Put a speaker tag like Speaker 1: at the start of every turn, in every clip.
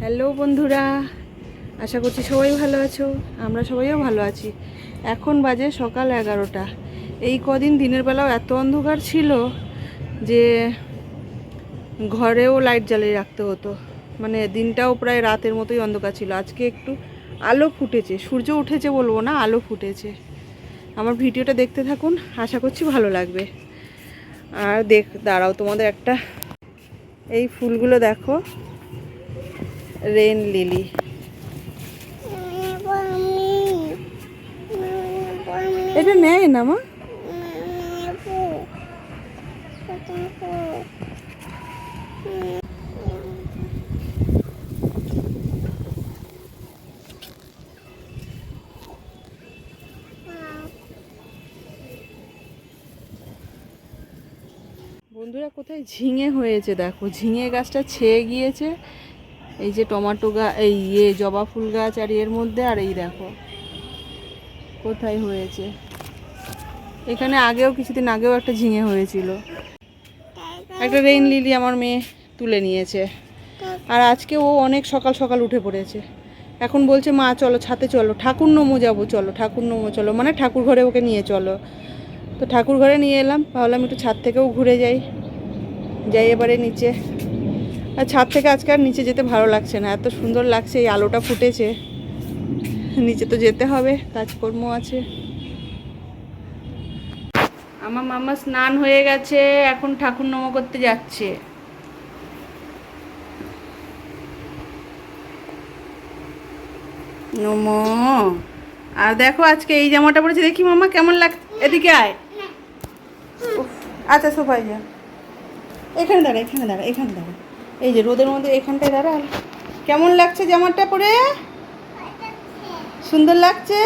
Speaker 1: Hello বন্ধুরা, আশা করছি সবাই ভালো আছো, আমরা সবাইও ভালো আছি। এখন বাজে সকাল এগারোটা। এই কদিন দিনের বেলাও এত অন্ধকার ছিল যে ঘরেও লাইট জ্বালিয়ে রাখতে হতো। মানে দিনটাও প্রায় রাতের মতোই অন্ধকার ছিল। আজকে একটু আলো ফুটেছে। সূর্য উঠেছে বলব না, আলো ফুটেছে। আমার ভিডিওটা দেখতে থাকুন, আশা করছি ভালো লাগবে। আর দেখ, দাঁড়াও তোমাদের একটা। এই ফুলগুলো দেখো। Rain lily. এটা নেয় না মা। বন্ধুরা কোথায় ঝিঙে হয়েছে দেখো। ঝিঙে গাছটা ছেয়ে গিয়েছে। এই যে টমাটো গাছ এই ইয়ে জবা ফুল গাছ আর এর মধ্যে, আর এই দেখো। কোথায় হয়েছে? এখানে আগেও, কিছুদিন আগেও একটা ঝিঙে হয়েছিল। একটা রেইন লিলি আমার মেয়ে তুলে নিয়েছে। আর আজকে ও অনেক সকাল সকাল উঠে পড়েছে। এখন বলছে, মা, চলো ছাতে চলো। ঠাকুর নমো যাব, চলো ঠাকুর নমো চলো। মানে ঠাকুর ঘরে ওকে নিয়ে চলো। তো ঠাকুর ঘরে নিয়ে এলাম। ভাবলাম একটু ছাদ থেকেও ঘুরে যাই। যাই এবারে নিচে। ছাদ থেকে আজকে আর নিচে যেতে ভালো লাগছে না। এত সুন্দর লাগছে, এই আলোটা ফুটেছে। নিচে তো যেতে হবে, কাজকর্ম আছে। আমার মামা স্নান হয়ে গেছে, এখন ঠাকুর নম করতে যাচ্ছে। নম। আর দেখো আজকে এই জামাটা পরেছে, দেখি মামা কেমন লাগ, এদিকে আয়। আচ্ছা সোফায় যা। এখানে দাঁড়া এখানে দাঁড়া এখানে দাঁড়া। এই যে রোদের মধ্যে এখানটায় দাঁড়াল কেমন লাগছে জামাটা পরে? সুন্দর লাগছে?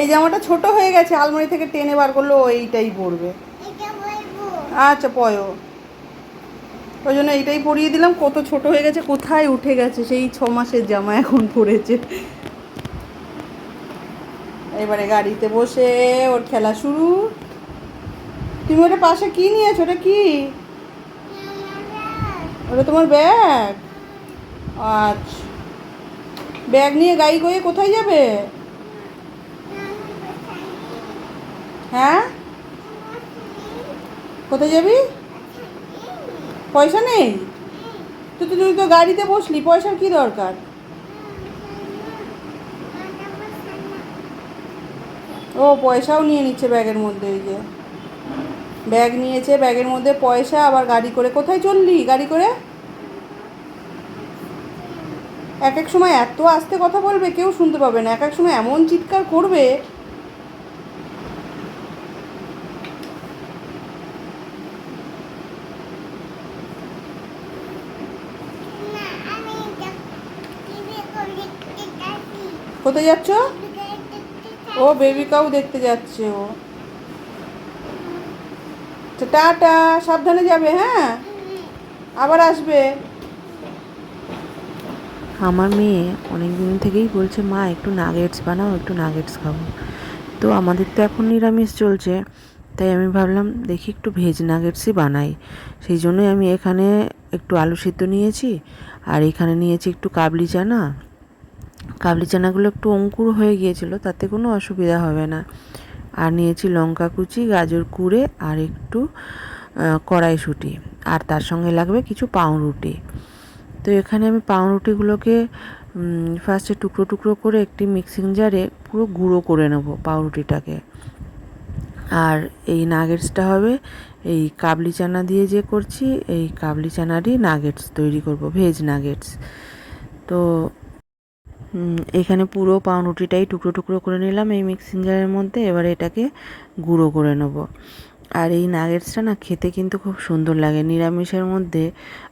Speaker 1: এই জামাটা ছোট হয়ে গেছে আলমারি থেকে টেনে বার করল এইটাই পরবে। আচ্ছা পয়ো ওই জন্য এইটাই পরিয়ে দিলাম কত ছোট হয়ে গেছে কোথায় উঠে গেছে সেই ছ মাসের জামা এখন পরেছে। এবারে গাড়িতে বসে ওর খেলা শুরু। তুমি ওটা পাশে কি নিয়েছো? ওটা কি? ওটা তোমার ব্যাগ? আচ্ছা। ব্যাগ নিয়ে গাড়ি করে কোথায় যাবে? হ্যাঁ? কোথায় যাবি? পয়সা নেই? তো, তুই তো গাড়িতে বসলি, পয়সার কি দরকার? ও, পয়সাও নিয়ে নিচ্ছে ব্যাগের মধ্যে, এই যে। ব্যাগ নিয়েছে, ব্যাগের মধ্যে পয়সা, আবার গাড়ি করে। কোথায় চললি গাড়ি করে? এক এক সময় এত আস্তে কথা বলবে, কেউ শুনতে পাবে না। এক এক সময় এমন চিৎকার করবে। কোথায় যাচ্ছ? ও বেবি কাউ দেখতে যাচ্ছে ও। তো টাটা, সাবধানে যাবে হ্যাঁ? আবার আসবে।
Speaker 2: আমার মেয়ে অনেক দিন থেকেই বলছে, মা, একটু নাগেটস বানাও, একটু নাগেটস খাব তো আমাদের তো এখন নিরামিষ চলছে, তাই আমি ভাবলাম, দেখি একটু ভেজ নাগেটসই বানাই। সেই জন্যই আমি এখানে একটু আলু সিদ্ধ নিয়েছি, আর এখানে নিয়েছি একটু কাবলি চানা। কাবলি চানাগুলো একটু অঙ্কুর হয়ে গিয়েছিল, তাতে কোনো অসুবিধা হবে না। আর নিয়েছি লঙ্কা কুচি, গাজর কুড়ে আর একটু কড়াইশুঁটি। আর তার সঙ্গে লাগবে কিছু পাউরুটি। তো এখানে আমি পাউরুটিগুলোকে ফার্স্টে টুকরো টুকরো করে একটি মিক্সিং জারে পুরো গুঁড়ো করে নেব পাউরুটিটাকে। আর এই নাগেটসটা হবে, এই কাবলি চানা দিয়ে যে করছি, এই কাবলি চানারই নাগেটস তৈরি করব ভেজ নাগেটস তো এখানে পুরো পাউরুটিটাই টুকরো টুকরো করে নিলাম এই মিক্সিং জারের মধ্যে। এবার এটাকে গুঁড়ো করে নেব। আর এই নাগেটসটা না খেতে কিন্তু খুব সুন্দর লাগে। নিরামিষের মধ্যে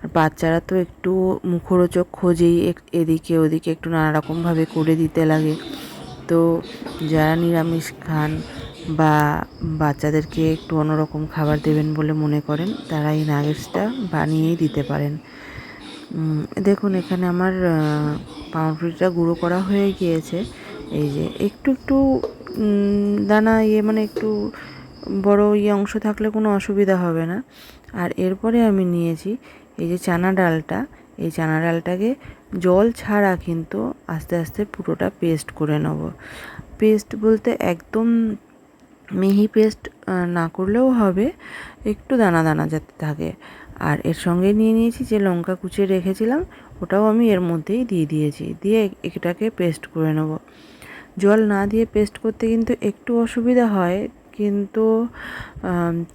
Speaker 2: আর বাচ্চারা তো একটু মুখরোচক খোঁজেই এদিকে ওদিকে একটু নানা রকমভাবে করে দিতে লাগে। তো যারা নিরামিষ খান বা বাচ্চাদেরকে একটু অন্যরকম খাবার দেবেন বলে মনে করেন, তারা এই নাগেটসটা বানিয়েই দিতে পারেন। দেখুন, এখানে আমার পাউরুটিটা গুঁড়ো করা হয়ে গিয়েছে। এই যে একটু একটু দানা ইয়ে মানে একটু বড় ইয়ে অংশ থাকলে কোনো অসুবিধা হবে না। আর এরপরে আমি নিয়েছি এই যে চানা ডালটা। এই চানা ডালটাকে জল ছাড়া কিন্তু আস্তে আস্তে পুরোটা পেস্ট করে নেব। পেস্ট বলতে একদম মিহি পেস্ট না করলেও হবে, একটু দানা দানা যাতে থাকে। আর এর সঙ্গে নিয়ে নিয়েছি যে লঙ্কা কুচিয়ে রেখেছিলাম, ওটাও আমি এর মধ্যেই দিয়ে দিয়েছি। দিয়ে এটাকে পেস্ট করে নেব। জল না দিয়ে পেস্ট করতে কিন্তু একটু অসুবিধা হয়, কিন্তু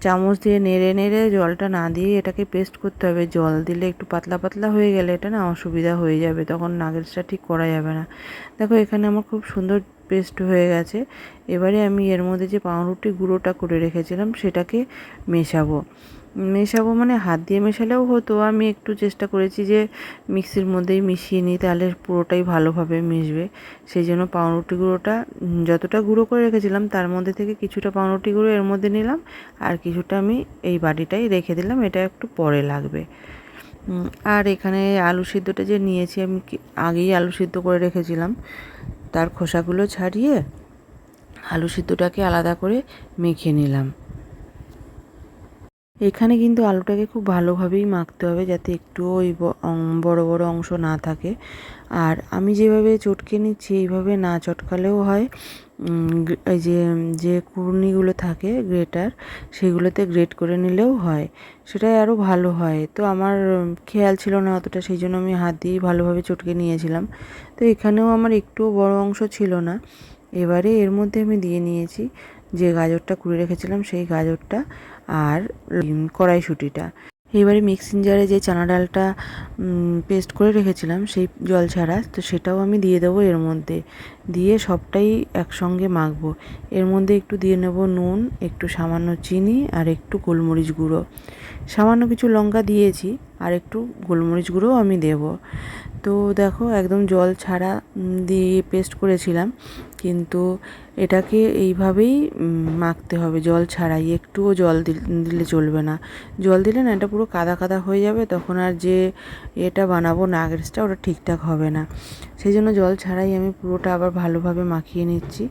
Speaker 2: চামচ দিয়ে নেড়ে নেড়ে জলটা না দিয়ে এটাকে পেস্ট করতে হবে। জল দিলে একটু পাতলা পাতলা হয়ে গেলে এটা না অসুবিধা হয়ে যাবে, তখন নাগেলসটা ঠিক করা যাবে না। দেখো, এখানে আমার খুব সুন্দর পেস্ট হয়ে গেছে। এবারে আমি এর মধ্যে যে পাউরুটি গুঁড়োটা করে রেখেছিলাম, সেটাকে মেশাবো। মেশাবো মানে হাত দিয়ে মেশালেও হতো। আমি একটু চেষ্টা করেছি যে মিক্সির মধ্যেই মিশিয়ে নিই, তাহলে পুরোটাই ভালোভাবে মিশবে। সেই জন্য পাউরুটি গুঁড়োটা যতটা গুঁড়ো করে রেখেছিলাম, তার মধ্যে থেকে কিছুটা পাউরুটি গুঁড়ো এর মধ্যে নিলাম আর কিছুটা আমি এই বাটিটাই রেখে দিলাম, এটা একটু পরে লাগবে। আর এখানে আলু সিদ্ধটা যে নিয়েছি, আমি আগেই আলু সিদ্ধ করে রেখেছিলাম। তার খোসাগুলো ছাড়িয়ে আলু সিদ্ধটাকে আলাদা করে মেখে নিলাম। এখানে কিন্তু আলুটাকে খুব ভালোভাবেই মাখতে হবে যাতে একটু ওই বড় বড় অংশ না থাকে। আর আমি যেভাবে চটকে নিচ্ছি, এইভাবে না চটকালেও হয়। এই যে যে কুর্নিগুলো থাকে গ্রেটার, সেগুলোতে গ্রেট করে নিলেও হয়। সেটাই আরও ভালো হয়। তো আমার খেয়াল ছিল না অতটা, সেই জন্য আমি হাত দিয়েই ভালোভাবে চটকে নিয়েছিলাম। তো এখানেও আমার একটুও বড় অংশ ছিল না। এবারে এর মধ্যে আমি দিয়ে নিয়েছি যে গাজরটা কুড়ে রেখেছিলাম, সেই গাজরটা। আর কড়াইশুঁটিটা। এবারে মিক্সিং জারে যে চানা ডালটা পেস্ট করে রেখেছিলাম, সেই জল ছাড়া, তো সেটাও আমি দিয়ে দেবো এর মধ্যে। দিয়ে সবটাই একসঙ্গে মাখবো। এর মধ্যে একটু দিয়ে নেব নুন, একটু সামান্য চিনি আর একটু গোলমরিচ গুঁড়ো। সামান্য কিছু লঙ্কা দিয়েছি আর একটু গোলমরিচ গুঁড়োও আমি দেব। তো দেখো, একদম জল ছাড়া দিয়ে পেস্ট করেছিলাম। কিন্তু এটাকে এইভাবেই মাখতে হবে। জল ছাড়াই, একটুও জল দিল- চলবে না। জল দিলে না, এটা পুরো কাদা কাদা হয়ে যাবে, তখন আর যে এটা বানাবো নাগেটসটা ওটা ঠিকঠাক হবে না। সেই জন্য জল ছাড়াই আমি পুরোটা আবার ভালোভাবে মাখিয়ে নিচ্ছি।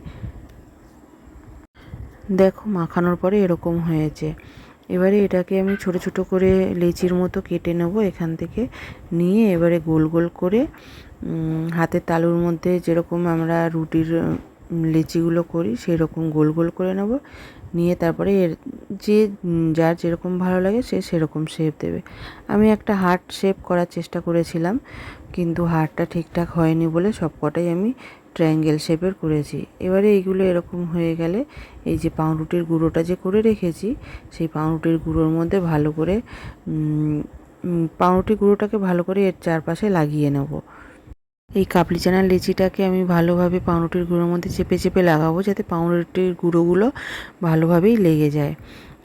Speaker 2: দেখো, মাখানোর পরে এরকম হয়েছে। এবারে এটাকে আমি ছোট ছোট করে লেচির মতো কেটে নেব এখান থেকে। নিয়ে এবারে গোল গোল করে হাতের তালুর মধ্যে যেরকম আমরা রুটির লেচিগুলো করি সেই রকম গোল গোল করে নেব। নিয়ে তারপরে এর যে যার যেরকম ভালো লাগে সে সেরকম শেপ দেবে। আমি একটা হার্ট শেপ করার চেষ্টা করেছিলাম, কিন্তু হার্টটা ঠিকঠাক হয়নি বলে সবকটাই আমি ট্রায়াঙ্গেল শেপের করেছি। এবারে এইগুলো এরকম হয়ে গেলে, এই যে পাউরুটির গুঁড়োটা যে করে রেখেছি, সেই পাউরুটির গুঁড়োর মধ্যে ভালো করে পাউরুটি গুঁড়োটাকে ভালো করে এর চারপাশে লাগিয়ে নেব। এই কাবলি চানার লেচিটাকে আমি ভালোভাবে পাউরুটির গুঁড়োর মধ্যে চেপে চেপে লাগাবো যাতে পাউরুটির গুঁড়োগুলো ভালোভাবেই লেগে যায়।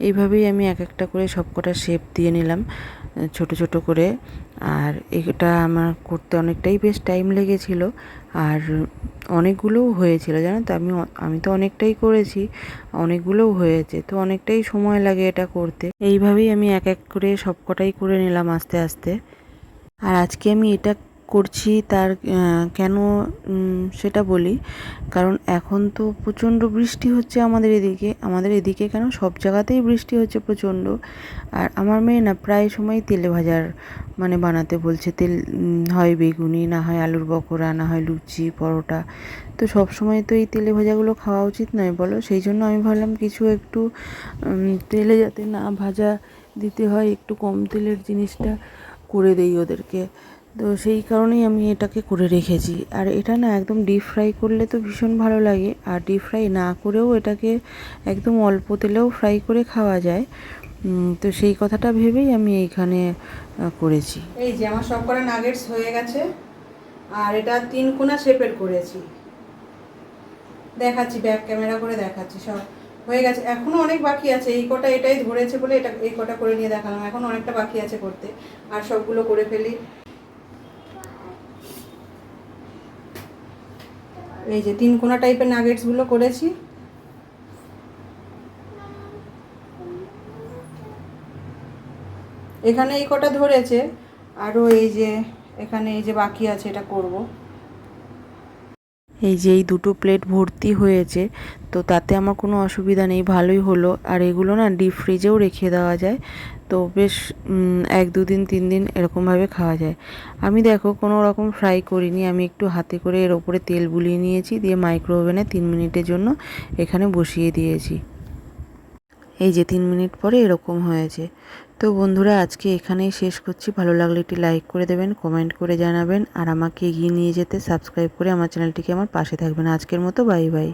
Speaker 2: এইভাবেই আমি এক একটা করে সবকটা শেপ দিয়ে নিলাম, ছোট ছোট করে। আর এটা আমার করতে অনেকটাই বেশ টাইম লেগেছিল। আর অনেকগুলোও হয়েছিল জানো তো? আমি আমি তো অনেকটাই করেছি, অনেকগুলোও হয়েছে, তো অনেকটাই সময় লাগে এটা করতে। এইভাবেই আমি এক এক করে সবকটাই করে নিলাম আস্তে আস্তে। আর আজকে আমি এটা করছি তার কেন সেটা বলি। কারণ এখন তো প্রচণ্ড বৃষ্টি হচ্ছে আমাদের এদিকে। আমাদের এদিকে কেন? সব জায়গাতেই বৃষ্টি হচ্ছে প্রচণ্ড। আর আমার মেয়ে না প্রায় সময় তেলে ভাজার মানে বানাতে বলছে। তেল হয় বেগুনি, না হয় আলুর বকরা, না হয় লুচি, পরোটা। তো সব সময় তো এই তেলে ভাজাগুলো খাওয়া উচিত নয় বলো। সেই জন্য আমি ভাবলাম কিছু একটু তেলে যাতে না ভাজা দিতে হয়, একটু কম তেলের জিনিসটা করে দেই ওদেরকে। তো সেই কারণেই আমি এটাকে করে রেখেছি। আর এটা না একদম ডিপ ফ্রাই করলে তো ভীষণ ভালো লাগে। আর ডিপ ফ্রাই না করেও এটাকে একদম অল্প তেলেও ফ্রাই করে খাওয়া যায়। তো সেই কথাটা ভেবেই আমি এইখানে করেছি।
Speaker 1: এই যে আমার সব কটা নাগেটস হয়ে গেছে। আর এটা তিন কোনা শেপের করেছি। দেখাচ্ছি ব্যাক ক্যামেরা করে দেখাচ্ছি সব। হয়ে গেছে। এখনও অনেক বাকি আছে। এই কটা এটাই ধরেছে বলে এটা, এই কটা করে নিয়ে দেখালাম। এখন অনেকটা বাকি আছে করতে। আর সবগুলো করে ফেলি। এই যে তিন কোনা টাইপের নাগেটসগুলো করেছি। এখানে এই কটা ধরেছে, আরও এই যে, এখানে এই যে বাকি আছে, এটা করব।
Speaker 2: এই যে এই দুটো প্লেট ভর্তি হয়েছে, তো তাতে আমার কোনো অসুবিধা নেই, ভালোই হলো। আর এগুলো না ডিপ ফ্রিজেও রেখে দেওয়া যায়, তো বেশ এক দু দিন, তিন দিন এরকমভাবে খাওয়া যায়। আমি দেখো কোনো রকম ফ্রাই করিনি, আমি একটু হাতে করে এর ওপরে তেল বুলিয়ে নিয়েছি, দিয়ে মাইক্রোওভেনে তিন মিনিটের জন্য এখানে বসিয়ে দিয়েছি। এই যে তিন মিনিট পরে এরকম হয়েছে। তো বন্ধুরা, আজকে এখানেই শেষ করছি। ভালো লাগলে একটি লাইক করে দেবেন কমেন্ট করে জানাবেন, আর আমাকে এগিয়ে নিয়ে যেতে সাবস্ক্রাইব করে আমার চ্যানেলটিকে আমার পাশে থাকবেন। আজকের মতো বাই বাই